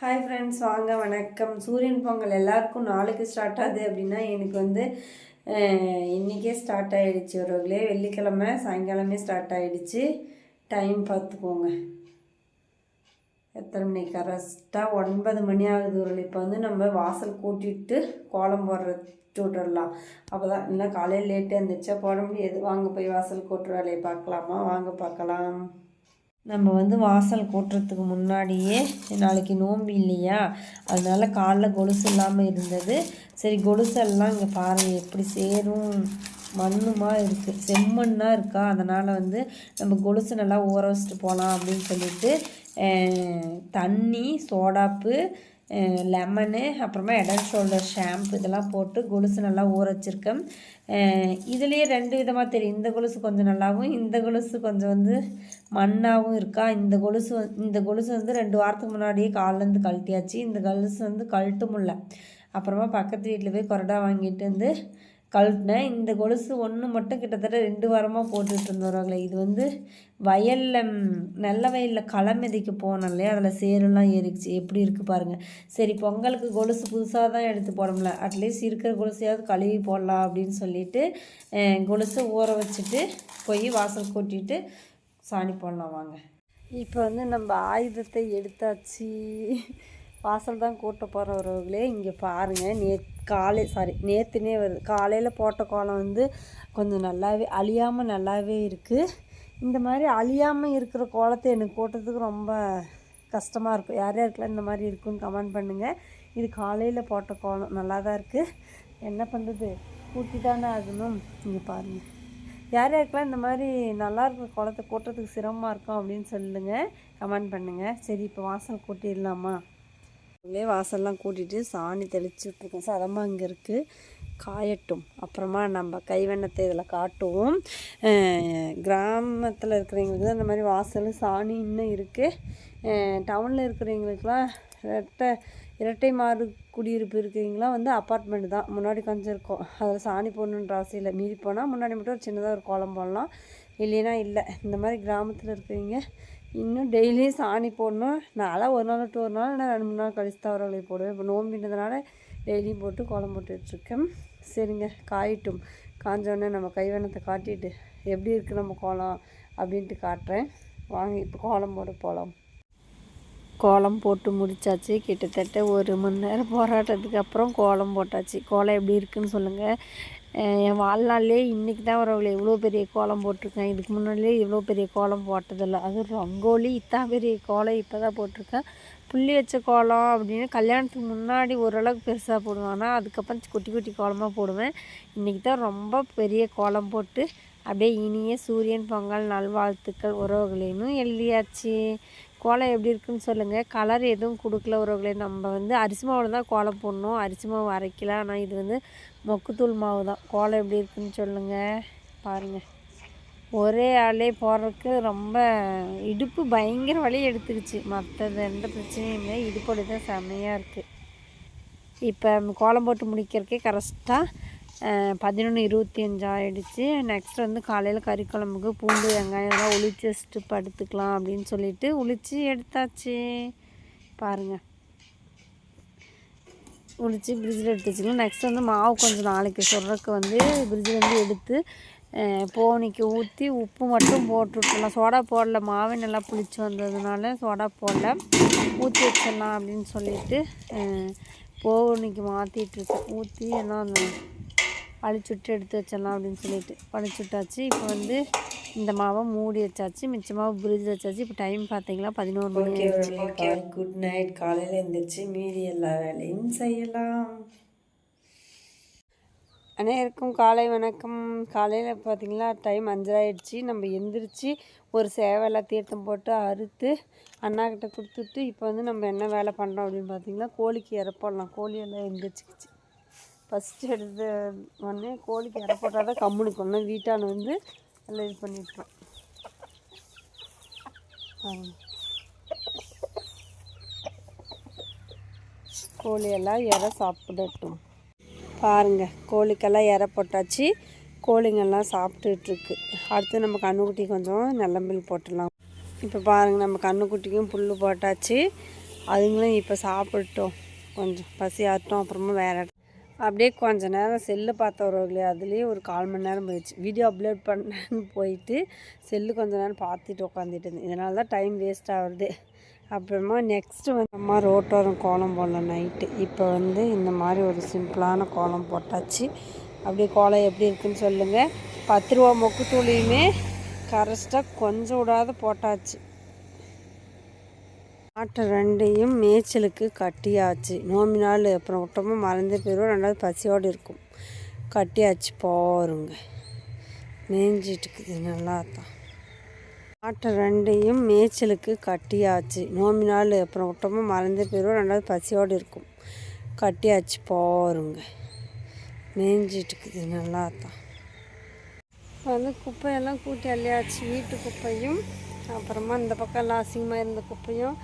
Hi friends வாங்க வணக்கம். சூரியன் பொங்கல் எல்லாருக்கும் நாளைக்கு ஸ்டார்ட் ஆகுது அப்படின்னா எனக்கு வந்து இன்றைக்கே இன்னைக்கே ஸ்டார்ட் ஆகிடுச்சு ஒருவர்களே வெள்ளிக்கிழமை சாயங்காலமே ஸ்டார்ட் ஆகிடுச்சு டைம் பார்த்துக்கோங்க. எத்தனை மணி கரெக்டாக ஒன்பது மணி ஆகுது ஒரு இப்போ வந்து நம்ம வாசல் கூட்டிட்டு கோலம் போடுறது விட்டுடலாம் அப்போ தான் இல்லை காலையில் லேட்டாக இருந்துச்சா போட முடியாது. வாங்க போய் வாசல் கூட்டுற வேலையை பார்க்கலாமா? வாங்க பார்க்கலாம். நம்ம வந்து வாசல் கூட்டுறதுக்கு முன்னாடியே நாளைக்கு நோம்பு இல்லையா? அதனால் காலைல கொலுசு இல்லாமல் இருந்தது. சரி கொலுசெல்லாம் இங்கே பாருங்கள் எப்படி சேரும். மண்ணுமா இருக்குது செம்மண்ணாக இருக்கா? அதனால் வந்து நம்ம கொலுசு நல்லா ஊற வச்சுட்டு போகலாம் அப்படின்னு சொல்லிட்டு தண்ணி சோடாப்பு லெமனு அப்புறமா ஹெட் ஷோல்டர் ஷாம்பு இதெல்லாம் போட்டு கொலுசு நல்லா ஊற வச்சுருக்கேன். இதுலேயே ரெண்டு விதமாக தெரியும். இந்த கொலுசு கொஞ்சம் நல்லாவும் இந்த கொலுசு கொஞ்சம் வந்து மண்ணாகவும் இருக்கா? இந்த கொலுசு இந்த கொலுசு வந்து ரெண்டு வாரத்துக்கு முன்னாடியே காலிலேருந்து கழட்டியாச்சு. இந்த கொலுசு வந்து கழட்டும் முடியல. அப்புறமா பக்கத்து வீட்டில் போய் கொரடா வாங்கிட்டு வந்து கழட்டினேன் இந்த கொலுசு ஒன்று மட்டும் கிட்டத்தட்ட ரெண்டு வாரமாக போட்டுட்டு இருந்தவர்களே இது வந்து வயலில் நல்ல வயலில் களை மிதிக்க போனோம் இல்லையா? அதில் சேரெல்லாம் ஏறிச்சு எப்படி இருக்குது பாருங்கள் சரி பொங்கலுக்கு கொலுசு புதுசாக தான் எடுத்து போட அட்லீஸ்ட் இருக்கிற கொலுசையாவது கழுவி போடலாம் அப்படின்னு சொல்லிட்டு கொலுசு கொலுசை ஊற வச்சுட்டு போய் வாசல் கூட்டிட்டு சாணி போடலாம் வாங்க. இப்போ வந்து நம்ம ஆயுதத்தை எடுத்தாச்சு. வாசல் தான் கூட்ட போகிறவர்களே இங்கே பாருங்கள் நே காலை சாரி நேற்றுனே வருது காலையில் போட்ட கோலம் வந்து கொஞ்சம் நல்லாவே அழியாமல் நல்லாவே இருக்குது இந்த மாதிரி அழியாமல் இருக்கிற கோலத்தை எனக்கு கூட்டத்துக்கு ரொம்ப கஷ்டமாக இருக்கும் யார் யாருக்கெல்லாம் இந்த மாதிரி இருக்குன்னு கமெண்ட் பண்ணுங்கள் இது காலையில் போட்ட கோலம் நல்லா தான் இருக்குது என்ன பண்ணுறது கூட்டி தானே ஆகணும். இங்கே பாருங்கள் யார் யாருக்கெல்லாம் இந்த மாதிரி நல்லா இருக்கிற குளத்தை கூட்டுறதுக்கு சிரமமாக இருக்கும் அப்படின்னு சொல்லுங்கள் கமெண்ட் பண்ணுங்கள் சரி இப்போ வாசல் கூட்டிடலாமா? உள்ளே வாசல்லாம் கூட்டிகிட்டு சாணி தெளிச்சு விட்ருக்கோம் சதமாக இங்கே இருக்குது காயட்டும். அப்புறமா நம்ம கைவண்ணத்தை இதில் காட்டுவோம். கிராமத்தில் இருக்கிறவங்களுக்கு தான் இந்த மாதிரி வாசல் சாணி இன்னும் இருக்குது டவுனில் இருக்கிறவங்களுக்குலாம் ரெட்டை இரட்டை மாடு குடியிருப்பு இருக்கிறீங்களாம் வந்து அப்பார்ட்மெண்ட் தான். முன்னாடி கொஞ்சம் இருக்கும். அதில் சாணி போடணுன்ற அவசியம் இல்லை. மீறி போனால் முன்னாடி மட்டும் ஒரு சின்னதாக ஒரு கோலம் போடலாம். இல்லைன்னா இல்லை. இந்த மாதிரி கிராமத்தில் இருக்கிறவங்க இன்னும் டெய்லியும் சாணி போடணும். நான்லாம் ஒரு நாள் விட்டு ஒரு நாள் நான் ரெண்டு மூணு நாள் கழிச்சு தான் வரவங்களை போடுவேன். இப்போ நோம்பின்றதுனால டெய்லியும் போட்டு கோலம் போட்டுட்ருக்கேன் சரிங்க காயிட்டும். காஞ்சோடனே நம்ம கைவண்ணத்தை காட்டிட்டு எப்படி இருக்குது நம்ம கோலம் அப்படின்ட்டு காட்டுறேன். வாங்க இப்போ கோலம் போட போகலாம் கோலம் போட்டு முடிச்சாச்சு. கிட்டத்தட்ட ஒரு மணி நேரம் போராட்டத்துக்கு அப்புறம் கோலம் போட்டாச்சு. கோலம் எப்படி இருக்குன்னு சொல்லுங்கள் என் வாழ்நாள்லேயே இன்றைக்கி தான் வரவங்களை இவ்வளோ பெரிய கோலம் போட்டிருக்கேன். இதுக்கு முன்னாடியே இவ்வளோ பெரிய கோலம் போட்டதில்லை. அதுவும் ரங்கோலி இத்தான் பெரிய கோலம் இப்போ தான் போட்டிருக்கேன். புள்ளி வச்ச கோலம் அப்படின்னு கல்யாணத்துக்கு முன்னாடி ஓரளவுக்கு பெருசாக போடுவேன். ஆனால் அதுக்கப்புறம் குட்டி குட்டி கோலமாக போடுவேன். இன்றைக்கி தான் ரொம்ப பெரிய கோலம் போட்டு அப்படியே இனிய சூரியன் பொங்கல் நல்வாழ்த்துக்கள் உறவுகளேனும் எழுதியாச்சு. கோலம் எப்படி இருக்குன்னு சொல்லுங்கள் கலர் எதுவும் கொடுக்கல உறவுகளே. நம்ம வந்து அரிசி மாவில் தான் கோலம் போடணும். அரிசி மாவு அரைக்கல ஆனால் இது வந்து மொக்குத்தூள் மாவு தான். கோலம் எப்படி இருக்குன்னு சொல்லுங்கள் பாருங்கள் ஒரே ஆளே போடுறதுக்கு ரொம்ப இடுப்பு பயங்கர வலி எடுத்துக்கிச்சு மற்றது எந்த பிரச்சனையும் இல்லை. இடுப்பு தான் செம்மையாக இருக்குது இப்போ கோலம் போட்டு முடிக்கிறதுக்கே கரெக்டாக பதினொன்று இருபத்தி அஞ்சு ஆயிடுச்சு. நெக்ஸ்ட் வந்து காலையில் கறி குழம்புக்கு பூண்டு வெங்காயம் எல்லாம் உளிச்சு வச்சுட்டு படுத்துக்கலாம் அப்படின்னு சொல்லிட்டு உளிச்சு எடுத்தாச்சு. பாருங்கள் உளிச்சு ஃப்ரிட்ஜில் எடுத்து வச்சுக்கலாம். நெக்ஸ்ட் வந்து மாவு கொஞ்சம் நாளைக்கு சொல்கிறதுக்கு வந்து ஃப்ரிட்ஜில் வந்து எடுத்து போனிக்கு ஊற்றி உப்பு மட்டும் போட்டு விட்டுலாம் சோடா போடல. மாவு நல்லா புளிச்சு வந்ததுனால சோடா போடல. ஊற்றி வச்சிடலாம் அப்படின்னு சொல்லிட்டு போனிக்கு மாற்றிட்டுருக்கேன் ஊற்றி எல்லாம் அந்த அழிச்சுட்டு எடுத்து வச்சிடலாம் அப்படின்னு சொல்லிட்டு. பழிச்சுட்டாச்சு இப்போ வந்து இந்த மாவை மூடி வச்சாச்சு. மிச்சமாக பிரிட்ஜ் வச்சாச்சு. இப்போ டைம் பார்த்தீங்களா? பதினோரு மணி ஓகே குட் நைட் காலையில் எழுந்திரிச்சு மீதி எல்லா வேலையும் செய்யலாம். அனைவருக்கும் காலை வணக்கம். காலையில் பார்த்தீங்களா? டைம் அஞ்சராயிடுச்சு. நம்ம எந்திரிச்சு ஒரு சேவலை தீர்த்தம் போட்டு அறுத்து அண்ணாக்கிட்ட கொடுத்துட்டு இப்போ வந்து நம்ம என்ன வேலை பண்ணுறோம் அப்படின்னு பார்த்தீங்கன்னா கோழிக்கு இறப்போடலாம். கோழி எல்லாம் எந்திரிச்சிக்கிச்சு. ஃபஸ்ட்டு எடுத்த உடனே கோழிக்கு இற போட்டால் தான் கம்முனுக்கு ஒன்று வீட்டான வந்து நல்லா இது பண்ணிட்டுருக்கோம். கோழியெல்லாம் இற சாப்பிடட்டும். பாருங்க கோழிக்கெல்லாம் இற போட்டாச்சு. கோழிங்கெல்லாம் சாப்பிட்டுட்ருக்கு. அடுத்து நம்ம கண்ணுக்குட்டி கொஞ்சம் நல்லம்பில் போட்டுடலாம். இப்போ பாருங்கள் நம்ம கண்ணுக்குட்டிக்கும் புல் போட்டாச்சு. அதுங்களும் இப்போ சாப்பிட்டோம். கொஞ்சம் பசி ஆகட்டும் அப்புறமா வேறு அப்படியே கொஞ்ச நேரம் செல்லு பார்த்தவர்களே அதுலேயே ஒரு கால் மணி நேரம் போயிடுச்சு. வீடியோ அப்லோட் பண்ணேன்னு போயிட்டு செல்லு கொஞ்ச நேரம் பார்த்துட்டு உட்காந்துட்டு இருந்தேன். இதனால தான் டைம் வேஸ்ட் ஆகுது அப்புறமா நெக்ஸ்ட்டு வந்து அம்மா ரோட்டோரம் கோலம் போடலாம் நைட்டு இப்போ வந்து இந்த மாதிரி ஒரு சிம்பிளான கோலம் போட்டாச்சு. அப்படியே கோலம் எப்படி இருக்குன்னு சொல்லுங்கள் பத்து ரூபா மொக்கு தூளியுமே கொஞ்சம் விடாத போட்டாச்சு. ஆட்டை ரெண்டையும் மேய்ச்சலுக்கு கட்டியாச்சு. நோம்பி நாள் அப்புறம் விட்டோமோ மறந்து போயிடுவோம். ரெண்டாவது பசியோடு இருக்கும். கட்டியாச்சு போருங்க. மேய்ஞ்சிட்டு இருக்குது. நல்லா தான். ஆட்டை ரெண்டையும் மேய்ச்சலுக்கு கட்டியாச்சு. நோம்பி நாள் அப்புறம் விட்டோமோ மறந்து போயிடுவோம். ரெண்டாவது பசியோடு இருக்கும். கட்டியாச்சு போருங்க. மேய்ஞ்சிட்டு இருக்குது. நல்லா தான். வந்து குப்பையெல்லாம் கூட்டி அள்ளியாச்சு. வீட்டு குப்பையும் அப்புறமா இந்த பக்கம் எல்லாம் அசிங்கமாக இருந்த குப்பையும்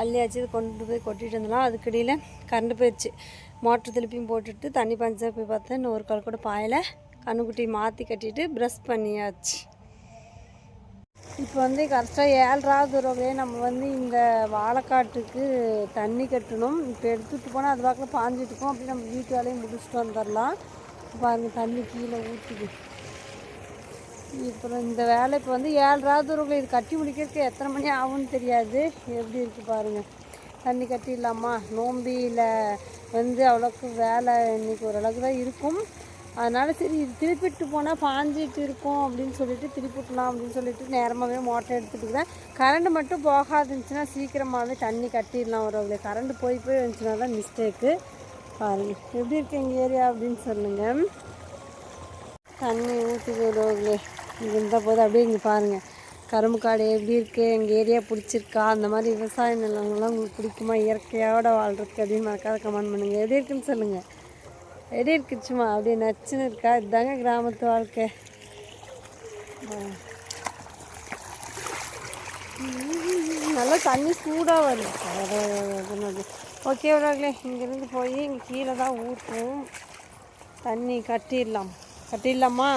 அள்ளியாச்சு இது கொண்டு போய் கொட்டிட்டு அதுக்கு அதுக்கடியில் கரண்ட் போயிடுச்சு மோட்டர் திருப்பியும் போட்டுட்டு தண்ணி பஞ்சா போய் பார்த்தா இன்னும் ஒரு கால் கூட பாயலை. கண்ணுக்குட்டி மாற்றி கட்டிட்டு ப்ரஷ் பண்ணியாச்சு. இப்போ வந்து கரெக்டாக ஏழ்ராவது ரூபாயே நம்ம வந்து இந்த வாழைக்காட்டுக்கு தண்ணி கட்டணும். இப்போ எடுத்துகிட்டு போனால் அது பார்க்கல பாஞ்சிட்டு இருக்கோம். அப்படி நம்ம வீட்டு வேலையும் முடிச்சுட்டு வந்துடலாம். பாருங்கள் தண்ணி கீழே ஊற்றுது அப்புறம் இந்த வேலை இப்போ வந்து ஏழ்ராவது ரூபாய் இது கட்டி முடிக்கிறதுக்கு எத்தனை மணி ஆகும்னு தெரியாது. எப்படி இருக்குது பாருங்கள் தண்ணி கட்டிடலாமா நோம்பியில் வந்து அவ்வளோக்கு வேலை இன்றைக்கி ஓரளவுக்கு தான் இருக்கும். அதனால் சரி இது திருப்பிட்டு போனால் பாஞ்சிட்டு இருக்கும் அப்படின்னு சொல்லிட்டு திருப்பிட்டலாம் அப்படின்னு சொல்லிட்டு நேரமாகவே மோட்டர் எடுத்துட்டுக்கிறேன். கரண்ட் மட்டும் போகாது இருந்துச்சுன்னா சீக்கிரமாகவே தண்ணி கட்டிடலாம் ஒரு கரண்ட் போய் போய் இருந்துச்சுன்னா தான் மிஸ்டேக்கு பாருங்கள் எப்படி இருக்கு எங்கள் ஏரியா அப்படின்னு சொல்லுங்கள் தண்ணி ஊற்றுது ரோட்லே இங்கே இருந்தால் போது அப்படியே இங்கே பாருங்கள் கரும்பு காடு எப்படி இருக்குது எங்கள் ஏரியா பிடிச்சிருக்கா? அந்த மாதிரி விவசாய நிலங்கள்லாம் உங்களுக்கு பிடிக்குமா? இயற்கையோட வாழ்கிறதுக்கு அப்படின்னு மறக்காத கமெண்ட் பண்ணுங்கள் எப்படி இருக்குன்னு சொல்லுங்கள் எப்படி இருக்குச்சுமா சும்மா? அப்படியே நச்சுன்னு இருக்கா? இதுதாங்க கிராமத்து வாழ்க்கை. நல்லா தண்ணி சூடாக வருது. ஓகே உலகளே இங்கேருந்து போய் இங்கே கீழே தான் ஊற்றும் தண்ணி கட்டிடலாம். கட்டிடலாமா?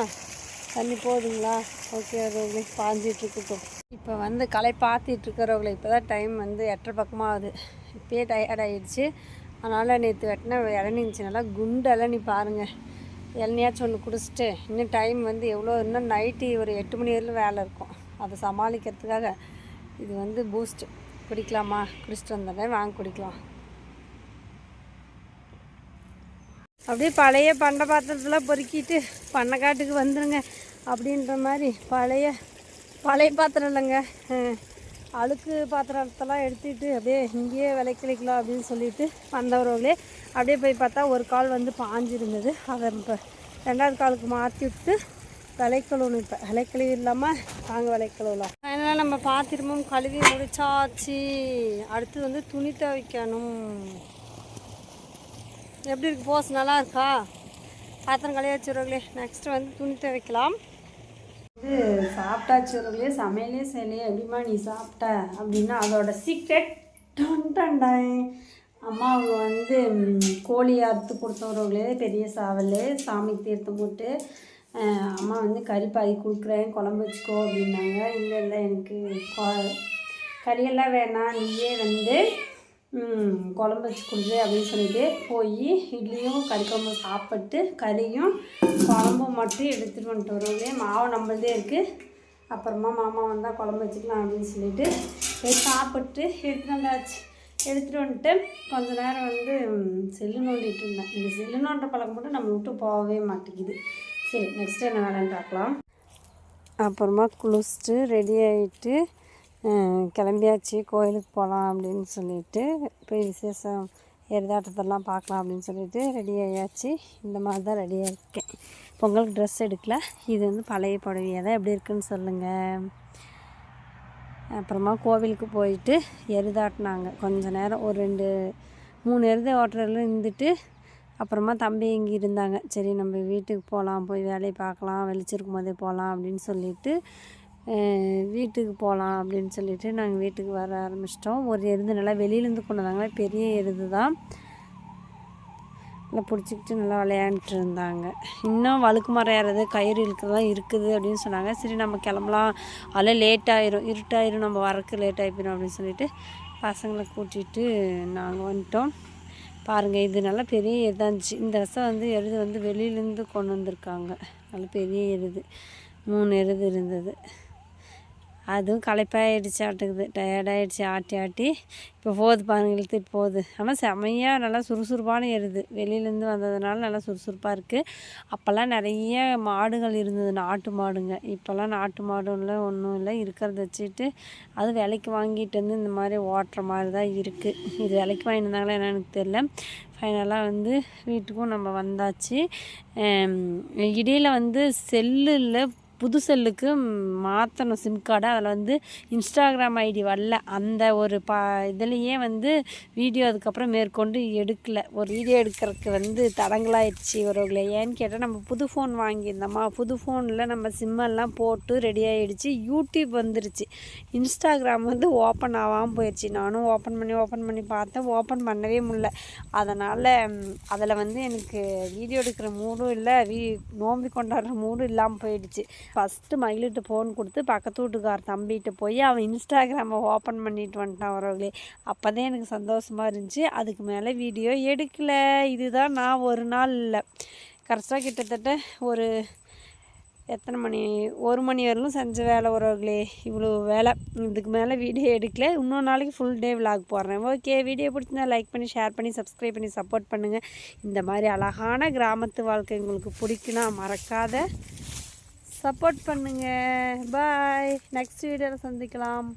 தண்ணி போதுங்களா? ஓகே ரோகளே பாஞ்சிட்ருக்கட்டும். இப்போ வந்து களை பார்த்துட்ருக்கிறவங்கள இப்போ தான் டைம் வந்து எட்டரை பக்கமாக ஆகுது இப்போயே டயர்ட் ஆகிடுச்சு அதனால் நேற்று வெட்டின இளநீ இருந்துச்சு நல்லா குண்டு இளநீ பாருங்கள் இளநியாச்சும் ஒன்று குடிச்சிட்டு. இன்னும் டைம் வந்து எவ்வளோ? இன்னும் நைட்டு ஒரு எட்டு மணி வரையிலும் வேலை இருக்கும். அதை சமாளிக்கிறதுக்காக இது வந்து பூஸ்ட் குடிக்கலாமா? குடிச்சிட்டு வந்தோடனே வாங்க குடிக்கலாம். அப்படியே பழைய பண்டை பாத்திரத்தெல்லாம் பொறுக்கிட்டு பண்ணைக்காட்டுக்கு வந்துடுங்க அப்படின்ற மாதிரி பழைய பழைய பாத்திரம் இல்லைங்க. அழுக்கு பாத்திரத்தெல்லாம் எடுத்துகிட்டு அப்படியே இங்கேயே விளைக்கலிக்கலாம் அப்படின்னு சொல்லிட்டு வந்தவர்களே அப்படியே போய் பார்த்தா ஒரு கால் வந்து பாஞ்சிருந்தது. அதை இப்போ ரெண்டாவது காலுக்கு மாற்றி விட்டு விளைக்கழுவணும் இப்போ. விளைக்கழுவி இல்லாமல் நாங்கள் விளைக்கழுவலாம் அதனால் நம்ம பாத்திரமும் கழுவி முடிச்சாச்சு. அடுத்து வந்து துணி துவைக்கணும். எப்படி இருக்கு? போஸ் நல்லா இருக்கா? பாத்திரம் கழுவி வச்சுருவங்களே நெக்ஸ்ட்டு வந்து துணி துவைக்கலாம். இது சாப்பிட்டாச்சுவர்களே சமையலே செய்யலையே எப்படிமா நீ சாப்பிட்ட? அப்படின்னா அதோட சீக்ரெட் டொண்டண்டாய் அம்மா அவங்க வந்து கோழி அறுத்து கொடுத்தவர்களே பெரிய சாவல் சாமிக்கு தீர்த்து போட்டு அம்மா வந்து கறி பாதி கொடுக்குறேன் குழம்பு வச்சுக்கோ அப்படின்னாங்க. இல்லை இல்லை எனக்கு கறியெல்லாம் வேணாம் நீயே வந்து குழம்பு வச்சு கொடுது அப்படின்னு சொல்லிட்டு போய் இட்லியும் கறிக்கொழம்பு சாப்பிட்டு கறியும் குழம்பும் மட்டும் எடுத்துகிட்டு வந்துட்டு வருவோமே. மாவு நம்மளதே இருக்குது அப்புறமா மாமா வந்தால் குழம்பு வச்சுக்கலாம் அப்படின்னு சொல்லிட்டு போய் சாப்பிட்டு எடுத்துகிட்டு வந்தாச்சு. எடுத்துகிட்டு வந்துட்டு கொஞ்ச நேரம் வந்து செல்லு நோண்டிட்டு இருந்தேன். இந்த செல்லு நோண்ட பழக்கம் மட்டும் நம்ம விட்டு போகவே மாட்டேங்குது. சரி நெக்ஸ்ட் என்ன வேலைன்னு பார்க்கலாம். அப்புறமா குளிச்சுட்டு ரெடி ஆகிட்டு கிளம்பியாச்சு. கோயிலுக்கு போகலாம் அப்படின்னு சொல்லிட்டு போய் விசேஷம் எருதாட்டத்தெல்லாம் பார்க்கலாம் அப்படின்னு சொல்லிட்டு ரெடி ஆகியாச்சு இந்த மாதிரி தான் ரெடியாக இருக்கேன். பொங்கலுக்கு ட்ரெஸ் எடுக்கல. இது வந்து பழைய புடவையாக தான் எப்படி இருக்குன்னு சொல்லுங்கள் அப்புறமா கோவிலுக்கு போயிட்டு எருதாட்டினாங்க கொஞ்ச நேரம் ஒரு ரெண்டு மூணு எருதை ஓட்டுறதுல இருந்துட்டு அப்புறமா தம்பி இங்கே இருந்தாங்க. சரி நம்ம வீட்டுக்கு போகலாம் போய் வேலையை பார்க்கலாம் வெளிச்சிருக்கும் போதே போகலாம் அப்படின்னு சொல்லிட்டு வீட்டுக்கு போகலாம் அப்படின்னு சொல்லிட்டு நாங்கள் வீட்டுக்கு வர ஆரம்பிச்சிட்டோம். ஒரு எருது நல்லா வெளியிலேருந்து கொண்டு வந்தாங்க. பெரிய எருது தான். நல்லா பிடிச்சிக்கிட்டு நல்லா விளையாண்டுட்டு இருந்தாங்க. இன்னும் வழுக்கு மரம் ஏறது கயிறு இழுக்கிறதா இருக்குது அப்படின்னு சொன்னாங்க. சரி நம்ம கிளம்பலாம். அதெல்லாம் லேட் ஆயிரும். இருட்டாயிரும். நம்ம வரக்கு லேட் ஆகிப்போம் அப்படின்னு சொல்லிட்டு பசங்களை கூட்டிகிட்டு நாங்கள் வந்துட்டோம். பாருங்கள் இது நல்லா பெரிய எருதாக இருந்துச்சு. இந்த வருஷம் வந்து எருது வந்து வெளியிலேருந்து கொண்டு வந்திருக்காங்க. நல்ல பெரிய எருது. மூணு எருது இருந்தது. அதுவும் களைப்பாயிடுச்சு ஆட்டுக்குது. டயர்டாயிடுச்சு ஆட்டி ஆட்டி. இப்போ போகுது பாருங்க இழுத்துட்டு போகுது. ஆனால் செமையாக நல்லா சுறுசுறுப்பான எருது. வெளியிலேருந்து வந்ததுனால நல்லா சுறுசுறுப்பாக இருக்குது அப்போல்லாம் நிறைய மாடுகள் இருந்தது நாட்டு மாடுங்க. இப்போல்லாம் நாட்டு மாடும் இல்லை ஒன்றும் இல்லை. இருக்கிறத வச்சுட்டு அது விலைக்கு வாங்கிட்டு வந்து இந்த மாதிரி ஓட்டுற மாதிரி தான் இருக்குது இது விலைக்கு வாங்கியிருந்தாங்களா என்னன்னு எனக்கு தெரியல. ஃபைனலாக வந்து வீட்டுக்கும் நம்ம வந்தாச்சு. இடையில் வந்து செல்லில் புது செல்லுக்கு மாற்றணும் சிம் கார்டை அதில் வந்து இன்ஸ்டாகிராம் ஐடி வரல. அந்த ஒரு பா இதுலேயே வந்து வீடியோ அதுக்கப்புறம் மேற்கொண்டு எடுக்கல. ஒரு வீடியோ எடுக்கிறதுக்கு வந்து தடங்களாயிடுச்சு ஒருவர்களே ஏன்னு கேட்டால் நம்ம புது ஃபோன் வாங்கியிருந்தோமா? புது ஃபோனில் நம்ம சிம்மெல்லாம் போட்டு ரெடி ஆகிடுச்சு யூடியூப் வந்துருச்சு. இன்ஸ்டாகிராம் வந்து ஓப்பன் ஆகாமல் போயிடுச்சு நானும் ஓப்பன் பண்ணி ஓப்பன் பண்ணி பார்த்தேன். ஓப்பன் பண்ணவே முடியல. அதனால் அதில் வந்து எனக்கு வீடியோ எடுக்கிற மூடும் இல்லை. வீ நோம்பி கொண்டாடுற மூடும் இல்லாமல் போயிடுச்சு. ஃபஸ்ட்டு மயிலிட்டு ஃபோன் கொடுத்து பக்கத்து வீட்டுக்கார தம்பிகிட்ட போய் அவன் இன்ஸ்டாகிராமை ஓப்பன் பண்ணிட்டு வந்துட்டான் அவர்களே அப்போ தான் எனக்கு சந்தோஷமாக இருந்துச்சு. அதுக்கு மேலே வீடியோ எடுக்கல. இதுதான் நான் ஒரு நாள் இல்லை. கரெக்டாக கிட்டத்தட்ட ஒரு எத்தனை மணி ஒரு மணி வரலும் செஞ்ச வேலை உறவுகளே இவ்வளோ வேலை. இதுக்கு மேலே வீடியோ எடுக்கல. இன்னொரு நாளைக்கு ஃபுல் டே விலாக் போடுறேன். ஓகே வீடியோ பிடிச்சிருந்தா லைக் பண்ணி ஷேர் பண்ணி சப்ஸ்கிரைப் பண்ணி சப்போர்ட் பண்ணுங்கள் இந்த மாதிரி அழகான கிராமத்து வாழ்க்கை உங்களுக்கு பிடிக்குன்னா மறக்காத சப்போர்ட் பண்ணுங்கள் பாய். நெக்ஸ்ட் வீடியோவில் சந்திக்கலாம்.